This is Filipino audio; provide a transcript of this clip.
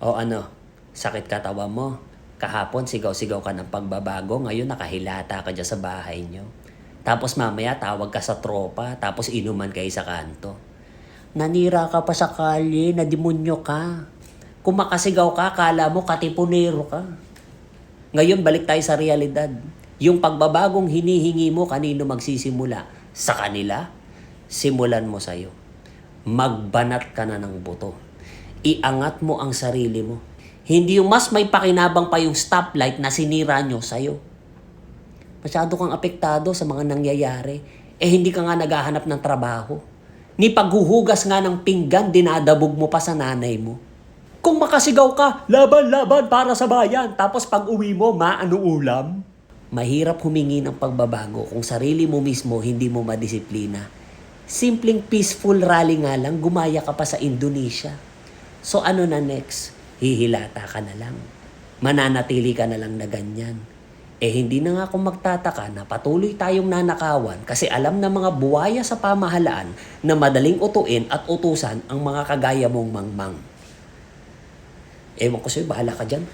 O ano, sakit katawa mo. Kahapon sigaw-sigaw ka ng pagbabago, ngayon nakahilata ka dyan sa bahay nyo. Tapos mamaya tawag ka sa tropa, tapos inuman kayo sa kanto. Nanira ka pa sa kalye, nadimonyo ka. Kung makasigaw ka, kala mo katipunero ka. Ngayon balik tayo sa realidad. Yung pagbabagong hinihingi mo, kanino magsisimula? Sa kanila? Simulan mo sa'yo. Magbanat ka na ng buto. Iangat mo ang sarili mo. Hindi yung mas may pakinabang pa yung stoplight na sinira nyo sa'yo. Masyado kang apektado sa mga nangyayari. Eh hindi ka nga naghahanap ng trabaho. Ni paghuhugas nga ng pinggan, dinadabog mo pa sa nanay mo. Kung makasigaw ka, laban-laban para sa bayan. Tapos pag uwi mo, maano ulam? Mahirap humingi ng pagbabago kung sarili mo mismo hindi mo madisiplina. Simpleng peaceful rally nga lang, gumaya ka pa sa Indonesia. So ano na next? Hihilata ka na lang. Mananatili ka na lang na ganyan. Eh hindi na nga ako magtataka na patuloy tayong nanakawan kasi alam ng mga buwaya sa pamahalaan na madaling utuin at utusan ang mga kagaya mong mangmang. Ewan ko sa'yo, bahala ka dyan.